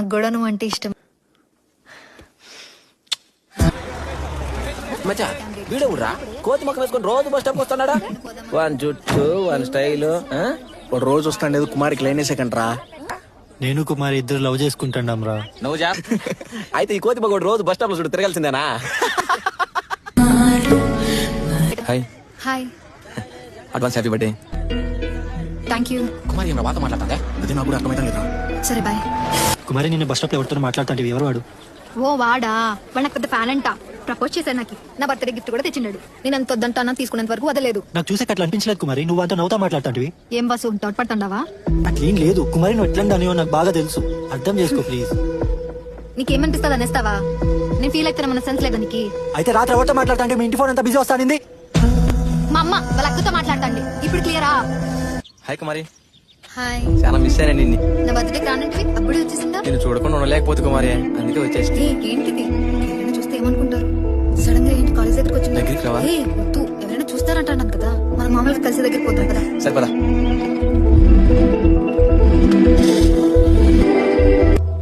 నాకు కూడా నువ్వు అంటే ఇష్టం. మచ్చా కోతి మొక్క వేసుకొని రోజు బస్ స్టాప్ వస్తున్నాడా? వన్ జుట్టు వన్ స్టైల్ వాడు రోజు కుమారికి లైన్ సెకండ్ రా నేను కుమారి ఇద్దరు లవ్ చేసుకుంటాం రా. నువ్వు జా. అయితే ఈ కోతి మగోడు రోజు బస్ స్టాప్లో చూడు తిరగాల్సిందేనా? Hi. Hi. Advance happy birthday. Thank you Kumari అది నాకు కూడా అర్థమైతే లేదా సరే బాయ్. కుమారి నిన్న బస్ స్టాప్లో ఎవరితో మాట్లాడుతాంటివి ఎవరు వాడు? ఓ వాడా. వాడు నాకు పెద్ద ఫ్యాన్ అంట. ప్రపోజ్ చేశాడు నాకు. నా బర్త్డే గిఫ్ట్ కూడా తెచ్చిండాడు. నేను అంత వద్దంటానా తీసుకునేంత వరకు వదలేదు నాకు చూసే అట్లా అనిపించలేదు కుమారి. నువ్వు అంతా నవ్వుతా మాట్లాడుతాంటివి. ఏం బస్సు తోడ్పడుతుండవా అట్లేం లేదు. కుమారి నువ్వు ఎట్లా దానివో నాకు బాగా తెలుసు. అర్థం చేసుకో ప్లీజ్ నీకేమనిపిస్తుంది అనేస్తావా? నేను ఫీల్ అయితే మన సెన్స్ లేదా నీకు అయితే రాత్రి ఎవరితో మాట్లాడుతా మీ ఇంటి ఫోన్ అంతా బిజీ వస్తానింది? మా అమ్మ వాళ్ళ అక్కతో మాట్లాడతాండి ఇప్పుడు క్లియరా హాయ్ కుమారి. హాయ్. చాలా మిస్ అయినా నిన్ను. నా బర్త్డే రానంటివి అప్పుడే వచ్చేసిందా? నేను చూడకుండా ఉండలేకపోతే కుమారి అందుకే వచ్చేసి ఏ, ఏంటిది? ఎవరైనా చూస్తే ఏమనుకుంటారు? సడన్గా ఏంటి కాలేజ్ దగ్గరికి వచ్చింది? దగ్గరికి రావా? ఏ వద్దు. ఎవరైనా చూస్తారంటాను కదా. మన మామూలుగా కలిసి దగ్గరికి పోతాం కదా. సరిపదా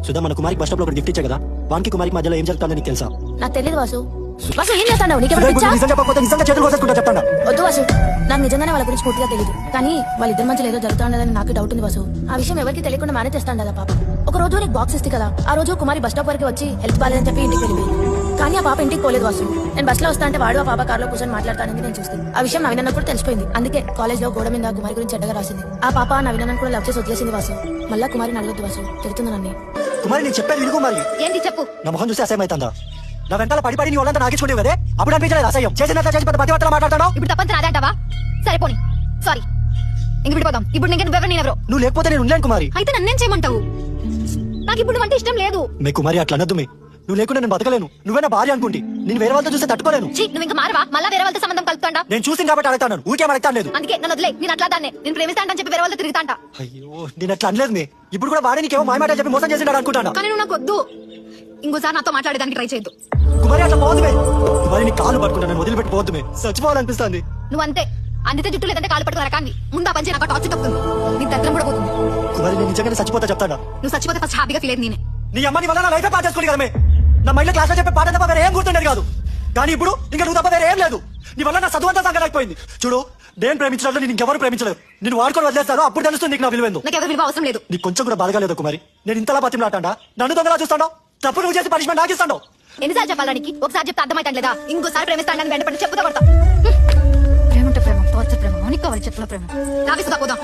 సుధా మన కుమారికి బస్ స్టాప్లో గిఫ్ట్ ఇచ్చా కదా. వానికి కుమారికి మధ్యలో ఏం జరుగుతుందో నీకు తెలుసా? నాకు తెలియదు వాసు. వాసు ఏం చేస్తాడు నీకు సుధా, ఇప్పుడు నిజం చెప్పకపోతే నిజంగా చేతులు కోసేసుకుంటా చెప్తాను. వద్దు వాసు నాకు నిజంగానే వాళ్ళ గురించి పూర్తిగా తెలియదు కానీ వాళ్ళిద్దరి మధ్యలో ఏదో జరుగుతుండదని నాకు డౌట్ ఉంది వాసు. ఆ విషయం ఎవరికి తెలియకుండా మేనేజ్ చేస్తాను కదా పాప. ఒక రోజు నీకు బాక్స్ ఇస్తే కదా ఆ రోజు కుమారి బస్ స్టాప్ వరకు వచ్చి హెల్త్ బాగాలేదని చెప్పి ఇంటికి వెళ్ళిపోయింది. కానీ ఆ పాప ఇంటికి పోలేదు వాసు. నేను బస్లో వస్తా అంటే వాడు ఆ పాప కార్లో కూర్చొని మాట్లాడతానని నేను చూస్తాను ఆ విషయం నవీనన్న కూడా తెలిసిపోయింది. అందుకే కాలేజ్లో గోడ మీద కుమారి గురించి చెడ్డగా రాసింది. ఆ పాప నవీనన్న కూడా లవ్ చేసి వదిలేసింది వాసు. మళ్ళా కుమారిని అడగొద్దు వాసు. తిడుతుంది నన్ను? కుమారి నేను విను కుమారి. ఏంటి చెప్పు? నా మొహం చూస్తే అసహ్యం అవుతుందా నా వెంటల పడి పడి నీ వాళ్ళంతా నాగించుకుంటేవి కదే? అప్పుడు అనిపించలేదు అసహ్యం. చేసినట్ల చేసి పెద్ద పతివర్తలు మాట్లాడతాను? ఇప్పుడు తప్పని రాదే అంటావా సరే పోనీ. సారీ ఇంక విడిపోదాం. ఇప్పుడు నీకు నువ్వెవరు నేనెవరో? నువ్వు లేకపోతే నేను ఉండలేను కుమారి. అయితే నన్నేం చేయమంటావు? నాకు ఇప్పుడు అంటే ఇష్టం లేదు. మే కుమారి అట్లా అనద్దు మే. నువ్వు లేకుండా నేను బతకలేను. నువ్వే నా భార్య అనుకుంటి. నేను వేరే వాళ్ళతో చూస్తే తట్టుకోలేను. నువ్వు ఇంకా మారవా? మళ్ళా వేరే వాళ్ళతో సంబంధం కలుపుతాండా? నేను చూసింది కాబట్టి అడుగుతాను. ఊరికే అడుగుతాను లేదు. అందుకే నన్ను వదిలే. నేను అట్లా దాన్నే. నేను ప్రేమిస్తాంటని చెప్పి వేరే వాళ్ళతో తిరుగుతాంట అయ్యో నేను అట్లా అనలేదు మే. ఇప్పుడు కూడా వాడే నీకేమో మాయమాట చెప్పి మోసం చేసినాడు అనుకుంటాను? కానీ నువ్వు నాకు వద్దు. ఇంకోసారి నాతో మాట్లాడేదానికి ట్రై చేయొద్దు. కుమారి అట్లా పోవద్దు మే కుమారి నీ కాలు పట్టుకుంటా నన్ను వదిలిపెట్టి మే చచ్చిపోవాలనిపిస్తుంది. నువ్వు అంతే అందితే జుట్టు లేదంటే కాలు పట్టుకున్న రకాన్ని ముందు ఆ పంచి నాకు టార్చ్ తప్పుతుంది. నీ దగ్గర కూడా పోతుంది. కుమారి నేను నిజంగానే చచ్చిపోతా చెప్తాడా నువ్వు చచ్చిపోతే ఫస్ట్ హ్యాపీగా ఫీల్ అయ్యేది నేనే. నీ అమ్మని వల్ల నా లైఫ్ పాస్ చేసుకోవాలి కదా మే నా మైండ్ క్లాస్లో చెప్పే పాట తప్ప వేరే ఏం గుర్తుండేది కాదు. కానీ ఇప్పుడు ఇంకా నువ్వు తప్ప వేరే ఏం లేదు. నీ వల్ల నా చదువు అంతా సంగరైపోయింది చూడు నేను ప్రేమించడంలో నేను ఇంకెవరు ప్రేమించలేదు. నేను వాడుకొని వదిలేస్తాను అప్పుడు తెలుస్తుంది నీకు నా విలువేందు నాకు ఎవరి విలువ అవసరం లేదు. నీకు కొంచెం కూడా బాధగా లేదు కుమారి? నేను ఇంతలా బతిమలాటండా నన్ను దొంగలా చూస్తాను? తప్పు నువ్వు చేసి పనిష్మెంట్ నాకు ఇస్తాను. ఎన్నిసార్లు చెప్పాలనికి ఒకసారి చెప్తే అర్థమైతే లేదా? ఇంకోసారి ప్రేమిస్తానని వెంటపడి చెప్పుతా కొడతా. ప్రేమ ఉంటే ప్రేమ టార్చర్ ప్రేమ నీకు కావాలి చెప్పుల ప్రేమ. నా విసుగా పోదాం.